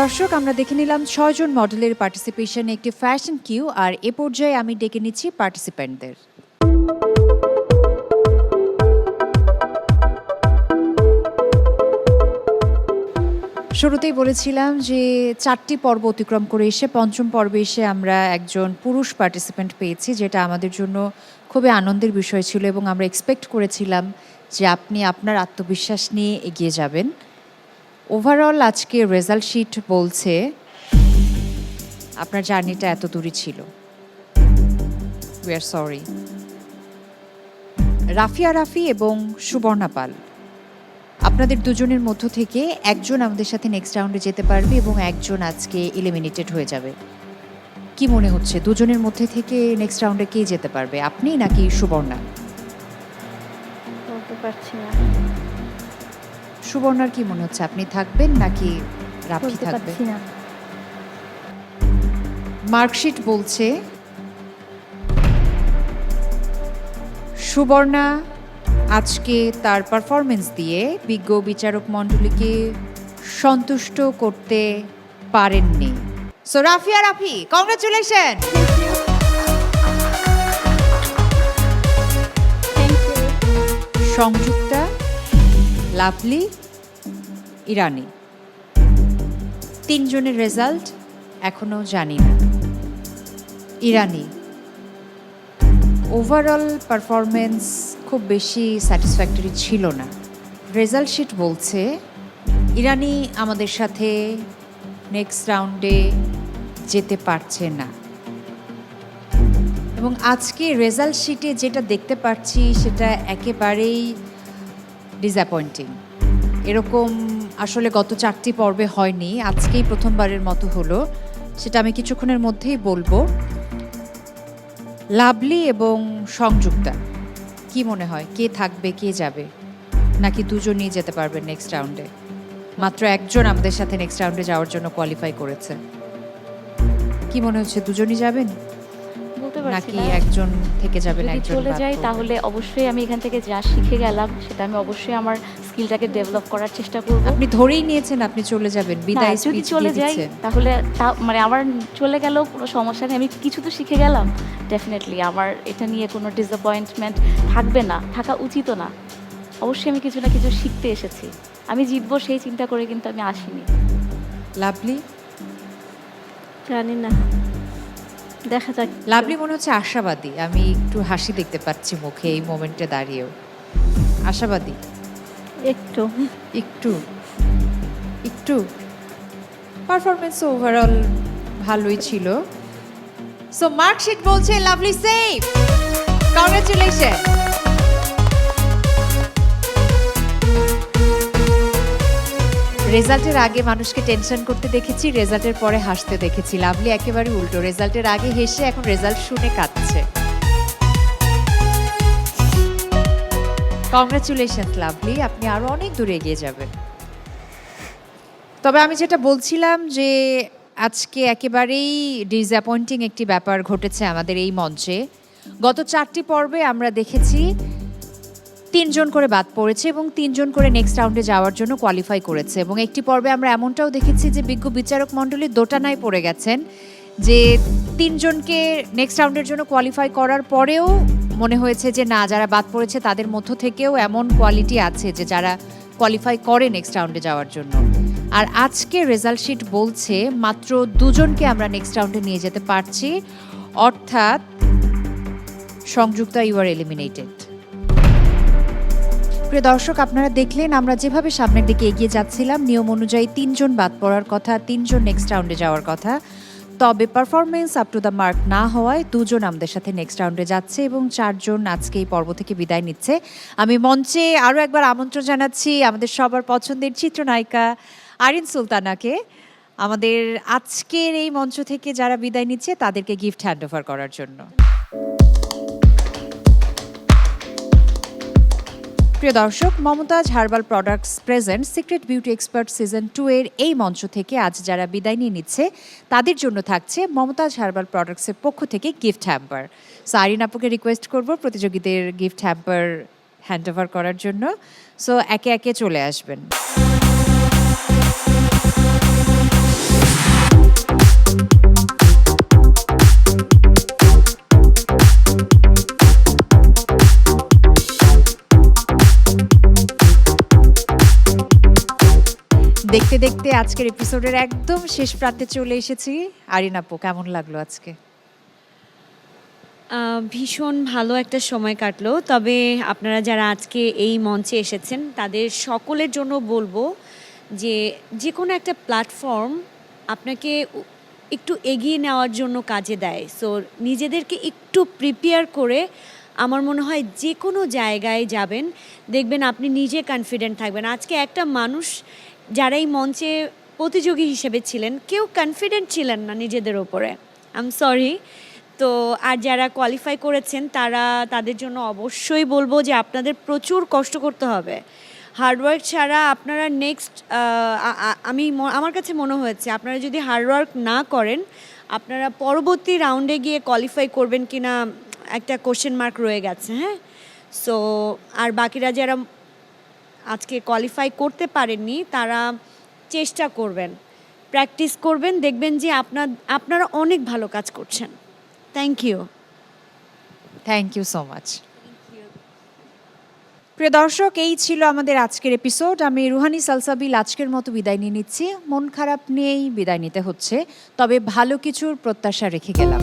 দর্শক, আমরা দেখে নিলাম ছয়জন মডেলের পার্টিসিপেশনে একটি ফ্যাশন কিউ আর এ পর্যায়ে আমি ডেকে নিচ্ছি পার্টিসিপেন্টদের শুরুতেই বলেছিলাম যে চারটি পর্ব অতিক্রম করে এসে পঞ্চম পর্বে এসে আমরা একজন পুরুষ পার্টিসিপেন্ট পেয়েছি, যেটা আমাদের জন্য খুবই আনন্দের বিষয় ছিল এবং আমরা এক্সপেক্ট করেছিলাম যে আপনি আপনার আত্মবিশ্বাস নিয়ে এগিয়ে যাবেন। ওভারঅল আজকে রেজাল্ট শিট বলছে আপনার জার্নিটা এত দূরই ছিল। We are sorry Rafia Rafi এবং সুবর্ণা পাল, আপনাদের দুজনের মধ্য থেকে একজন আমাদের সাথে নেক্সট রাউন্ডে যেতে পারবে এবং একজন আজকে এলিমিনেটেড হয়ে যাবে। কি মনে হচ্ছে? দুজনের মধ্যে থেকে নেক্সট রাউন্ডে কে যেতে পারবে? আপনি নাকি সুবর্ণা? বলতে পারছি না। সুবর্ণার কি মনে হচ্ছে? আপনি থাকবেন নাকি রাফি বলতে থাকবে? পারছি না। মার্কশিট বলছে সুবর্ণা আজকে তার পারফরমেন্স দিয়ে বিজ্ঞ বিচারক মণ্ডলীকে সন্তুষ্ট করতে পারেননি। So Rafia Rafi congratulation Sanjukta Lovely Irani. তিনজনের রেজাল্ট এখনও জানি না। ইরানি। ওভারঅল পারফরমেন্স খুব বেশি স্যাটিসফ্যাক্টরি ছিল না। রেজাল্ট শিট বলছে, ইরানি আমাদের সাথে নেক্সট রাউন্ডে যেতে পারছে না। এবং আজকে রেজাল্ট শিটে যেটা দেখতে পাচ্ছি, সেটা একেবারেই ডিসঅ্যাপয়েন্টিং এরকম আসলে গত চারটি পর্বে হয়নি আজকেই প্রথমবারের মতো হলো। সেটা আমি কিছুক্ষণের মধ্যেই বলব। লাভলি এবং সংযুক্তা কি মনে হয়? কে থাকবে কে যাবে? নাকি দুজনই যেতে পারবে নেক্সট রাউন্ডে মাত্র একজন আমাদের সাথে নেক্সট রাউন্ডে যাওয়ার জন্য কোয়ালিফাই করেছে। কি মনে হচ্ছে দুজনই যাবেন? নাকি একজন থেকে যাবেন একজন চলে যাই তাহলে অবশ্যই আমি এখান থেকে যা শিখে গেলাম সেটা আমি অবশ্যই আমার স্কিলটাকে ডেভেলপ করার চেষ্টা করব। আপনি ধরেই নিয়েছেন আপনি চলে যাবেন বিদায় যদি চলে যাই তাহলে মানে আমার চলে গেলেও কোনো সমস্যা নেই আমি কিছু তো শিখে গেলাম। ডেফিনেটলি আমার এটা নিয়ে কোনো ডিসঅ্যাপয়েন্টমেন্ট থাকবে না থাকা উচিতও না। অবশ্যই আমি কিছু না কিছু শিখতে এসেছি। আমি জিতবো সেই চিন্তা করে কিন্তু আমি আসিনি। লাভলি? জানি না। দেখা যাক। লাভলি মনে হচ্ছে আশাবাদী। আমি একটু হাসি দেখতে পাচ্ছি মুখে এই মোমেন্টে দাঁড়িয়েও। আশাবাদী? একটু। একটু। একটু। পারফরমেন্স ওভারঅল ভালোই ছিল। সো মার্কশিট বলছে লাভলি সেফ কংগ্রেচুলেশন রেজাল্টের আগে মানুষকে টেনশন করতে দেখেছি রেজাল্টের পরে হাসতে দেখেছি। লাভলি একেবারে উল্টো। রেজাল্টের আগে হেসে এখন রেজাল্ট শুনে কাঁদছে। কংগ্রাচুলেশন লাভলি আপনি আরও অনেক দূরে এগিয়ে যাবেন। তবে আমি যেটা বলছিলাম যে আজকে একেবারেই ডিসঅ্যাপয়েন্টিং একটি ব্যাপার ঘটেছে আমাদের এই মঞ্চে। গত চারটি পর্বে আমরা দেখেছি তিনজন করে বাদ পড়েছে এবং তিনজন করে নেক্সট রাউন্ডে যাওয়ার জন্য কোয়ালিফাই করেছে। এবং একটি পর্বে আমরা এমনটাও দেখেছি যে বিজ্ঞ বিচারক মণ্ডলী দোটানায় পড়ে গেছেন, যে তিনজনকে নেক্সট রাউন্ডের জন্য কোয়ালিফাই করার পরেও মনে হয়েছে যে না, যারা বাদ পড়েছে তাদের মধ্য থেকেও এমন কোয়ালিটি আছে যে যারা কোয়ালিফাই করে নেক্সট রাউন্ডে যাওয়ার জন্য। আর আজকে রেজাল্ট শিট বলছে মাত্র দুজনকে আমরা নেক্সট রাউন্ডে নিয়ে যেতে পারছি, অর্থাৎ সংযুক্তা ইউ আর এলিমিনেটেড প্রিয় দর্শক, আপনারা দেখলেন আমরা যেভাবে সামনের দিকে এগিয়ে যাচ্ছিলাম, নিয়ম অনুযায়ী তিনজন বাদ পড়ার কথা, তিনজন নেক্সট রাউন্ডে যাওয়ার কথা। তবে performance up to the mark না হওয়ায় দুজন আমাদের সাথে নেক্সট রাউন্ডে যাচ্ছে এবং চারজন আজকে এই পর্ব থেকে বিদায় নিচ্ছে। আমি মঞ্চে আরও একবার আমন্ত্রণ জানাচ্ছি আমাদের সবার পছন্দের চিত্রনায়িকা আরিন সুলতানাকে। আমাদের আজকের এই মঞ্চ থেকে যারা বিদায় নিচ্ছে, তাদেরকে গিফট হ্যান্ড ওভার করার জন্য। প্রিয় দর্শক, Mumtaz herbal products present secret beauty expert season two এর এই মঞ্চ থেকে আজ যারা বিদায় নিয়ে নিচ্ছে, তাদের জন্য থাকছে মমতাজ হার্বাল প্রোডাক্টসের পক্ষ থেকে গিফট হ্যাম্পার সো আরিন আপুকে রিকোয়েস্ট করব প্রতিযোগীদের গিফট হ্যাম্পার হ্যান্ড করার জন্য। সো একে একে চলে আসবেন। দেখতে দেখতে আজকের এপিসোডের একদম শেষ প্রান্তে চলে এসেছি। আরিন আপু, কেমন লাগল আজকে? ভীষণ ভালো একটা সময় কাটলো। তবে আপনারা যারা আজকে এই মঞ্চে এসেছেন, তাদের সকলের জন্য বলব যে যে কোনো একটা প্ল্যাটফর্ম আপনাকে একটু এগিয়ে নেওয়ার জন্য কাজে দেয়। সো নিজেদেরকে একটু প্রিপেয়ার করে আমার মনে হয় যে কোনো জায়গায় যাবেন, দেখবেন আপনি নিজে কনফিডেন্ট থাকবেন। আজকে একটা মানুষ যারা এই মঞ্চে প্রতিযোগী হিসেবে ছিলেন, কেউ কনফিডেন্ট ছিলেন না নিজেদের ওপরে আই এম সরি তো আর যারা কোয়ালিফাই করেছেন, তারা তাদের জন্য অবশ্যই বলব যে আপনাদের প্রচুর কষ্ট করতে হবে। হার্ডওয়ার্ক ছাড়া আপনারা নেক্সট আমি আমার কাছে মনে হয়েছে, আপনারা যদি হার্ডওয়ার্ক না করেন, আপনারা পরবর্তী রাউন্ডে গিয়ে কোয়ালিফাই করবেন কিনা একটা কোশ্চেন মার্ক রয়ে গেছে হ্যাঁ? সো আর বাকিরা যারা আজকে কোয়ালিফাই করতে পারেননি, তারা চেষ্টা করবেন। প্র্যাকটিস করবেন, দেখবেন যে আপনার, আপনারা অনেক ভালো কাজ করছেন। Thank you thank you so much প্রিয় দর্শক, এই ছিল আমাদের আজকের এপিসোড আমি রুহানি সালসাবিল আজকের মতো বিদায় নিয়ে নিচ্ছি। মন খারাপ নিয়েই বিদায় নিতে হচ্ছে, তবে ভালো কিছুর প্রত্যাশা রেখে গেলাম।